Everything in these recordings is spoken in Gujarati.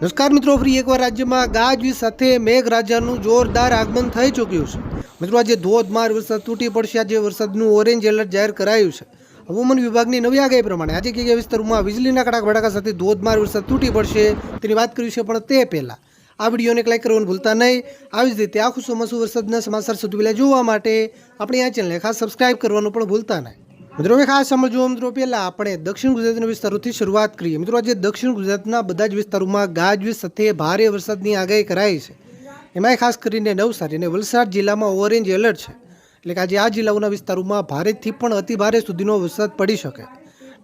નમસ્કાર મિત્રો, ફરી એકવાર રાજ્યમાં ગાજવીજ સાથે મેઘરાજાનું જોરદાર આગમન થઈ ચૂક્યું છે. મિત્રો, આજે ધોધમાર વરસાદ તૂટી પડશે. આજે વરસાદનું ઓરેન્જ એલર્ટ જાહેર કરાયું છે. હવામાન વિભાગની નવી આગાહી પ્રમાણે આજે કયા વિસ્તારોમાં વીજળીના કડાક ભડાકા સાથે ધોધમાર વરસાદ તૂટી પડશે તેની વાત કરી છે પણ તે પહેલાં. આ વિડીયોને લાઈક કરવાનું ભૂલતા નહીં. આવી જ રીતે આખું ચોમાસું વરસાદના સમાચાર સુધી પહેલાં જોવા માટે આપણી આ ચેનલને ખાસ સબસ્ક્રાઇબ કરવાનું પણ ભૂલતા નહીં. મિત્રો, હવે ખાસ સમજો મિત્રો, પહેલાં આપણે દક્ષિણ ગુજરાતના વિસ્તારોથી શરૂઆત કરીએ. મિત્રો, આજે દક્ષિણ ગુજરાતના બધા જ વિસ્તારોમાં ગાજવીજ સાથે ભારે વરસાદની આગાહી કરાઈ છે. એમાંય ખાસ કરીને નવસારી અને વલસાડ જિલ્લામાં ઓરેન્જ એલર્ટ છે. એટલે કે આજે આ જિલ્લાઓના વિસ્તારોમાં ભારેથી પણ અતિ ભારે સુધીનો વરસાદ પડી શકે.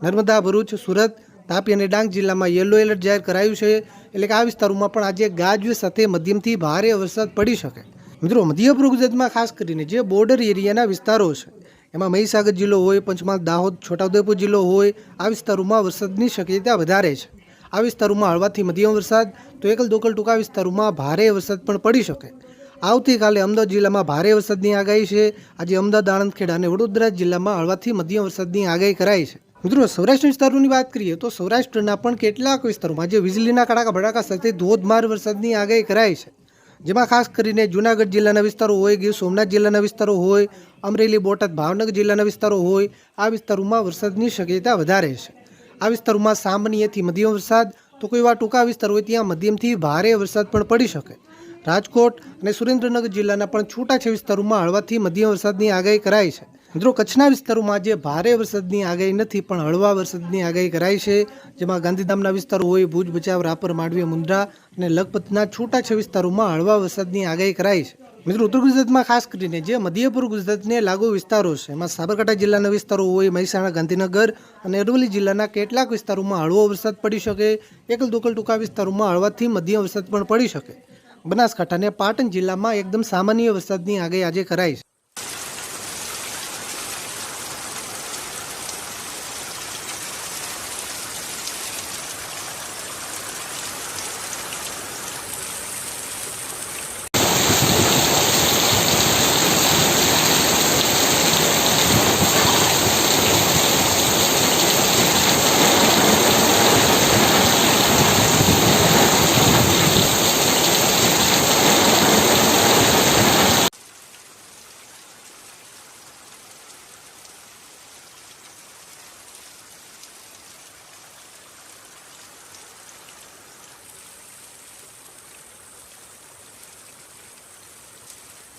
નર્મદા, ભરૂચ, સુરત, તાપી અને ડાંગ જિલ્લામાં યલો એલર્ટ જાહેર કરાયું છે. એટલે કે આ વિસ્તારોમાં પણ આજે ગાજવીજ સાથે મધ્યમથી ભારે વરસાદ પડી શકે. મિત્રો મધ્ય ગુજરાતમાં ખાસ કરીને જે બોર્ડર એરિયાના વિસ્તારો છે એમાં મહીસાગર જિલ્લો હોય, પંચમહાલ, દાહોદ, છોટાઉદેપુર જિલ્લો હોય, આ વિસ્તારોમાં વરસાદની શક્યતા વધારે છે. આ વિસ્તારોમાં હળવાથી મધ્યમ વરસાદ, તો એકલ દોકલ ટૂંકા વિસ્તારોમાં ભારે વરસાદ પણ પડી શકે. આવતીકાલે અમદાવાદ જિલ્લામાં ભારે વરસાદની આગાહી છે. આજે અમદાવાદ આણંદ ખેડા અને વડોદરા જિલ્લામાં હળવાથી મધ્યમ વરસાદની આગાહી કરાઈ છે. મિત્રો, સૌરાષ્ટ્ર વિસ્તારોની વાત કરીએ તો સૌરાષ્ટ્રના પણ કેટલાક વિસ્તારોમાં જે વીજળીના કડાકા ભડાકા સાથે ધોધમાર વરસાદની આગાહી કરાઈ છે. જેમાં ખાસ કરીને જૂનાગઢ જિલ્લાના વિસ્તારો હોય, ગીર સોમનાથ જિલ્લાના વિસ્તારો હોય, અમરેલી, બોટાદ, ભાવનગર જિલ્લાના વિસ્તારો હોય, આ વિસ્તારોમાં વરસાદની શક્યતા વધારે છે. આ વિસ્તારોમાં સામાન્યથી મધ્યમ વરસાદ, તો કોઈ એવા ટૂંકા વિસ્તાર હોય ત્યાં મધ્યમથી ભારે વરસાદ પણ પડી શકે. રાજકોટ અને સુરેન્દ્રનગર જિલ્લાના પણ છૂટાછવાયા વિસ્તારોમાં હળવાથી મધ્યમ વરસાદની આગાહી કરાઈ છે. મિત્રો, કચ્છના વિસ્તારોમાં આજે ભારે વરસાદની આગાહી નથી, પણ હળવા વરસાદની આગાહી કરાઈ છે, જેમાં ગાંધીધામના વિસ્તારો હોય, ભુજ બચાવ રાપર, માંડવી, મુન્દ્રા અને લખપતના છૂટાછવાયા વિસ્તારોમાં હળવા વરસાદની આગાહી કરાઈ છે. મિત્રો, ઉત્તર ગુજરાતમાં ખાસ કરીને જે મધ્ય પૂર્વ ગુજરાતને લાગુ વિસ્તારો છે, એમાં સાબરકાંઠા જિલ્લાના વિસ્તારો હોય, મહેસાણા, ગાંધીનગર અને અરવલ્લી જિલ્લાના કેટલાક વિસ્તારોમાં હળવો વરસાદ પડી શકે એકલ દોકલ ટૂંકા વિસ્તારોમાં હળવાથી મધ્યમ વરસાદ પણ પડી શકે. બનાસકાંઠા અને પાટણ જિલ્લામાં એકદમ સામાન્ય વરસાદની આગાહી આજે કરાઈ છે.